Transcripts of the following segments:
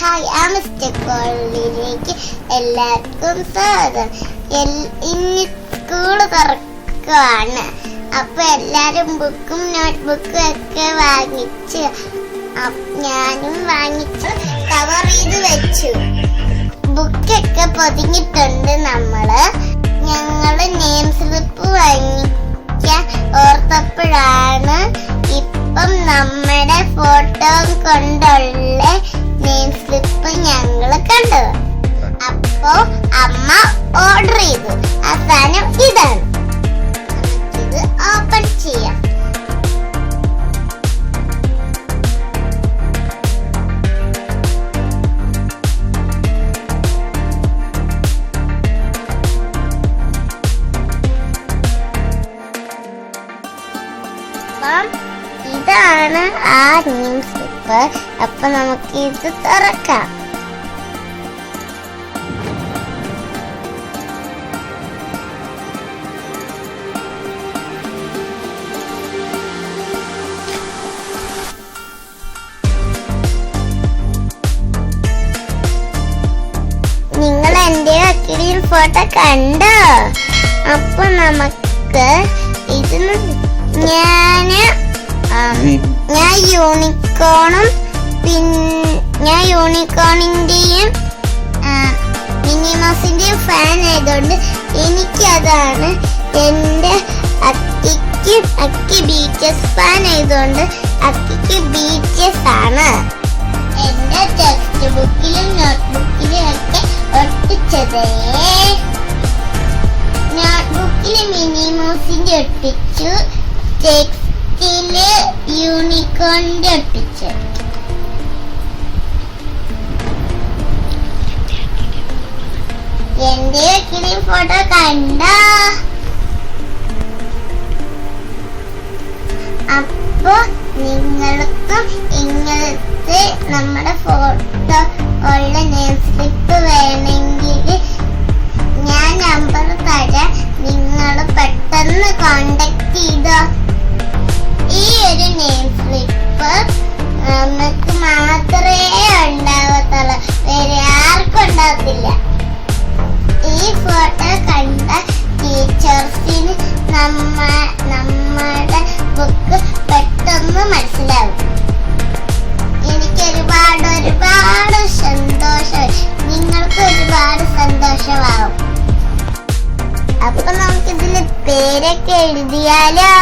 Hi ആ എല്ലാവർക്കും സ്വാഗതം. ഇനി സ്കൂൾ തുറക്കുവാണ്. അപ്പൊ എല്ലാരും ബുക്കും നോട്ട്ബുക്കും ഒക്കെ വാങ്ങിച്ച് ഞാനും വാങ്ങിച്ച് കവർ ചെയ്ത് വെച്ചു. ബുക്കൊക്കെ പൊതിഞ്ഞിട്ടുണ്ട് നമ്മൾ. ഞങ്ങൾ നെയിം സ്ലിപ്പ് വാങ്ങിക്കാൻ ഓർത്തപ്പോഴാണ് ഇപ്പം നമ്മുടെ ഫോട്ടോ കൊണ്ടുള്ള നെയിം സ്ലിപ്പ് ഞങ്ങൾ കണ്ടത്. അപ്പോ അമ്മ ഓർഡർ ചെയ്തു. ആ സാധനം ഇതാണ്. ഇത് ഓപ്പൺ ചെയ്യാം. ഇതാണ് ആ നെയിം സ്ലിപ്പ് അപ്പൊ നമുക്ക് ഇത് തുറക്കാം. നിങ്ങൾ എന്റെ അക്കിടിയിൽ ഫോട്ടോ കണ്ടോ? അപ്പൊ നമുക്ക് ഇതിന് ഞാൻ യൂണിക്കോണും പിന്നെ ഞാൻ യൂണിക്കോണിന്റെയും മിനിമസിന്റെയും ഫാൻ ആയതുകൊണ്ട് എനിക്കതാണ് എന്റെ അക്കിക്ക് അക്കി ബീച്ചസ് ഫാൻ ആയതുകൊണ്ട് അക്കിക്ക് ബീച്ചസ് ആണ്. എന്റെ ടെക്സ്റ്റ് ബുക്കിലും നോട്ട്ബുക്കിലും ഒക്കെ ഒട്ടിച്ചതേ. നോട്ട്ബുക്കിൽ മിനിമോസിന്റെ ഒട്ടിച്ചു. ടെക്സ്റ്റിൽ യൂണിക്കോണിന്റെ പിക്ചർ എന്റെ കിളി ഫോട്ടോ കണ്ടോ? അപ്പൊ നിങ്ങൾക്കും ഇങ്ങനത്തെ നമ്മുടെ ഫോട്ടോ ഉള്ള നെയിം സ്ലിപ്പ് വേണമെങ്കിൽ ഞാൻ നമ്പർ തരാം. നിങ്ങൾ പെട്ടെന്ന് കോണ്ടാക്ട് ചെയ്തോ? നമ്മ നമ്മുടെ ബുക്ക് പെട്ടെന്ന് മനസ്സിലാവും. എനിക്ക് ഒരുപാട് ഒരുപാട് സന്തോഷം. നിങ്ങൾക്ക് ഒരുപാട് സന്തോഷമാവും. അപ്പൊ നമുക്ക് ഇതിൽ പേരൊക്കെ എഴുതിയാലോ?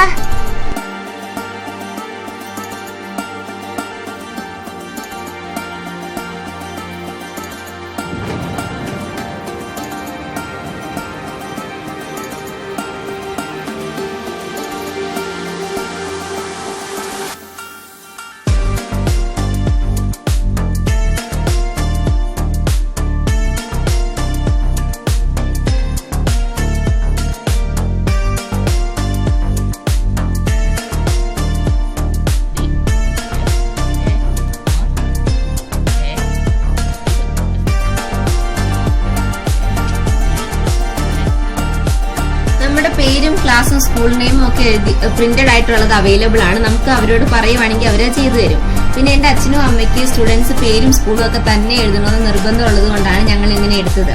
ക്ലാസ്സും സ്കൂൾ നെയിമും ഒക്കെ എഴുതി പ്രിന്റഡ് ആയിട്ടുള്ളത് അവൈലബിൾ ആണ്. നമുക്ക് അവരോട് പറയുവാണെങ്കിൽ അവർ ചെയ്തു തരും. പിന്നെ എന്റെ അച്ഛനും അമ്മയ്ക്ക് സ്റ്റുഡൻസ് പേരും സ്കൂളും ഒക്കെ തന്നെ എഴുതണമെന്ന് നിർബന്ധമുള്ളത് കൊണ്ടാണ് ഞങ്ങൾ ഇങ്ങനെ എടുത്തത്.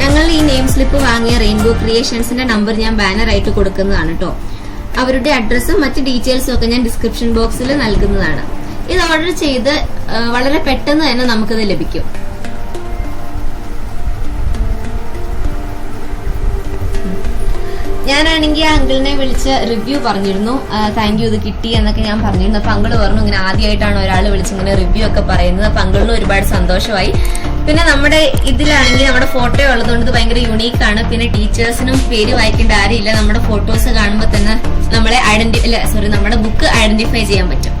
ഞങ്ങൾ ഈ നെയിം സ്ലിപ്പ് വാങ്ങിയ റെയിൻബോ ക്രിയേഷൻസിന്റെ നമ്പർ ഞാൻ ബാനറായിട്ട് കൊടുക്കുന്നതാണ് കേട്ടോ അവരുടെ അഡ്രസ്സും മറ്റ് ഡീറ്റെയിൽസും ഒക്കെ ഞാൻ ഡിസ്ക്രിപ്ഷൻ ബോക്സിൽ നൽകുന്നതാണ്. ഇത് ഓർഡർ ചെയ്ത് വളരെ പെട്ടെന്ന് തന്നെ നമുക്കിത് ലഭിക്കും. ഞാനാണെങ്കിൽ അങ്കിളിനെ വിളിച്ച് റിവ്യൂ പറഞ്ഞിരുന്നു. താങ്ക് യു ഇത് കിട്ടി എന്നൊക്കെ ഞാൻ പറഞ്ഞിരുന്നു. അപ്പൊ അങ്കിൾ പറഞ്ഞു ഇങ്ങനെ ആദ്യമായിട്ടാണ് ഒരാൾ വിളിച്ച് ഇങ്ങനെ റിവ്യൂ ഒക്കെ പറയുന്നത്. അപ്പൊ അങ്കിളിന് ഒരുപാട് സന്തോഷമായി. പിന്നെ നമ്മുടെ ഇതിലാണെങ്കിൽ നമ്മുടെ ഫോട്ടോ ഉള്ളതുകൊണ്ട് ഇത് ഭയങ്കര യുണീക്ക് ആണ്. പിന്നെ ടീച്ചേഴ്സിനും പേര് വായിക്കേണ്ട ആരുമില്ല നമ്മുടെ ഫോട്ടോസ് കാണുമ്പോൾ തന്നെ നമ്മളെ ഐഡന്റി സോറി നമ്മുടെ ബുക്ക് ഐഡന്റിഫൈ ചെയ്യാൻ പറ്റും.